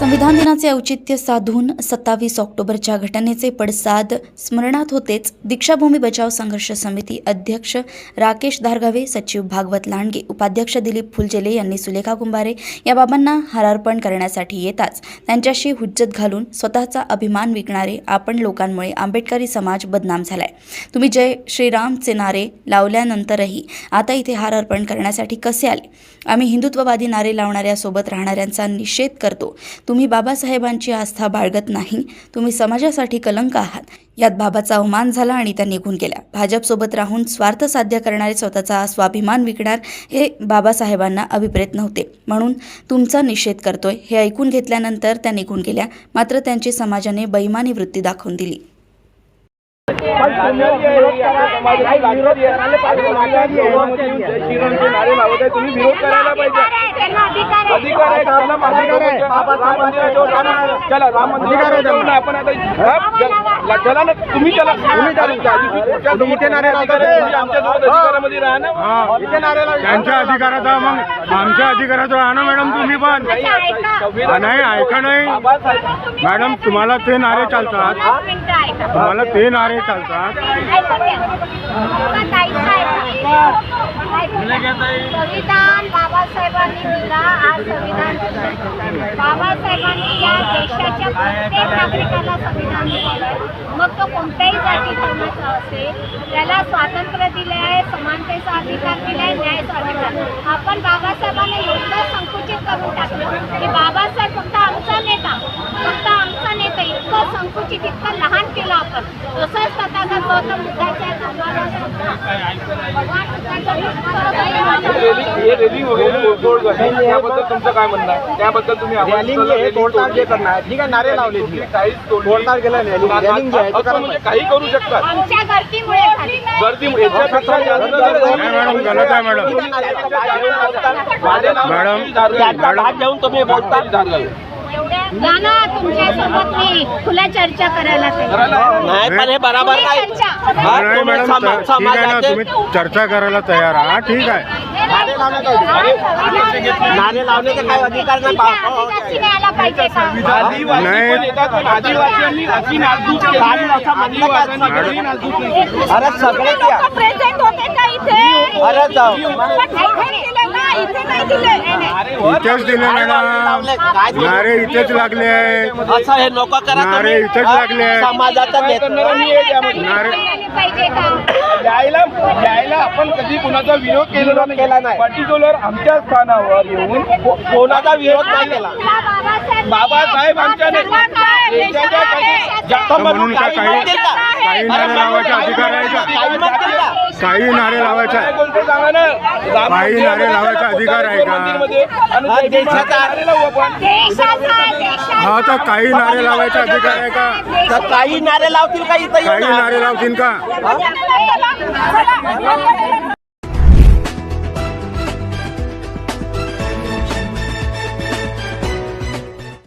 संविधान दिनाचे औचित्य साधून सत्तावीस ऑक्टोबरच्या घटनेचे पडसाद स्मरणात होतेच दीक्षाभूमी बचाव संघर्ष समिती अध्यक्ष राकेश धारगावे सचिव भागवत लांडगे उपाध्यक्ष दिलीप फुलजेले यांनी सुलेखा कुंभारे या बाबांना हारार्पण करण्यासाठी येताच त्यांच्याशी हुज्जत घालून स्वतःचा अभिमान विकणारे आपण लोकांमुळे आंबेडकरी समाज बदनाम झालाय. तुम्ही जय श्रीरामचे नारे लावल्यानंतरही आता इथे हार अर्पण करण्यासाठी कसे आले? आम्ही हिंदुत्ववादी नारे लावणाऱ्यासोबत राहणाऱ्यांचा निषेध करतो. तुम्ही बाबासाहेबांची आस्था बाळगत नाही तुम्ही समाजासाठी कलंक आहात. यात बाबाचा अवमान झाला आणि त्या निघून गेल्या. भाजपसोबत राहून स्वार्थ साध्य करणारे स्वतःचा स्वाभिमान विकणार हे बाबासाहेबांना अभिप्रेत नव्हते. म्हणून तुमचा निषेध करतोय हे ऐकून घेतल्यानंतर त्या निघून गेल्या. मात्र त्यांची समाजाने बैमानी वृत्ती दाखवून दिली. विरोध करायला पाहिजे. अधिकार आहे चला अधिकार आहे. राम. चला आपण आता हा? चला ना तुम्ही चला. तुम्ही चला. इथे नारे आमच्यासोबत अधिकारामध्ये राहा ना. इथे नारे त्यांच्या अधिकाराचा मग आमच्या अधिकाराचा राहा ना मॅडम तुम्ही पण. हा, नाही ऐका नाही. मॅडम तुम्हाला ते नारे चालतात. तुम्हाला ते नारे चालतात. संविधान बाबासाहेबांनी दिला संविधान बाबासाहेबांनी या देशाच्या प्रत्येक नागरिकाला संविधान दिलेलं मग तो कोणत्याही जाती धर्माचा असेल त्याला स्वातंत्र्य दिले आहे समानतेचा अधिकार दिलाय न्यायाचा अधिकार आपण बाबासाहेबांना एवढं संकुचित करून टाकलं की बाबासाहेब फक्त आमचा नेता फक्त आमचा नेता इतकं संकुचित इतकं लहान केलं आपण तसंच तथागत गौतम बुद्धाच्या धर्माला सुद्धा हे रेलिंग वगैरे तोडफोड करणे त्याबद्दल तुमचं काय म्हणणं आहे त्याबद्दल तुम्ही रॅलिंग हे तोडताड. जे करणार ठीक आहे नारे लावले तुम्ही काहीच तोडली. तोडताड केलं नाही. रॅलिंग- रॅलिंग जे आहे ते असं करायला म्हणजे काही करू शकतात आमच्या गर्दीमुळे झाली. गर्दीमुळे याच्यापेक्षा जास्त जर झाली- नाही मॅडम गलत आहे मॅडम मॅडम. मॅडम. घेऊन तुम्ही बोलता धारगावे. या ना तुमच्यासोबत मी खुला चर्चा करायला तयार. करायला नाही पण हे बरोबर खुली नाही चर्चा. हा, नाही तुम्ही मॅडम समा- तर- ठीक आहे ना समाजाचे- तुम्ही चर्चा करायला तयार आहात ठीक आहे नारे नारे लावण्याचा काही अधिकार नाही बा-. आदिवासी न्यायला पाहिजे का आदिवासी नाही. पण येतात पण आदिवासींनी अशी नासधूस केली. आदिवासींनी कधी नासधूस नाही केली. अरे सगळे त्या प्रेझेंट होते का इथे अरे जाऊ. इथेच दिले मॅडम? नारे इथेच लागले असं हे लोक करत नारे. इथेच हा? लागले. समाजाचा आहे. नारे पाहिजे का यायला यायला आपण कधी कुणाचा विरोध केलेला केला नाही. पर्टिक्युलर आमच्या स्थानावर येऊन कोणाचा विरोध नाही केला बाबासाहेब आमच्या म्हणून काही काही नारे लावायचे अधिकार आहे का? काही नारे लावायचा काही नारे लावायचा अधिकार आहे का? हा, हा तर काही नारे लावायचा अधिकार आहे का? तर काही नारे लावतील का इथं काही? नारे लावतील का.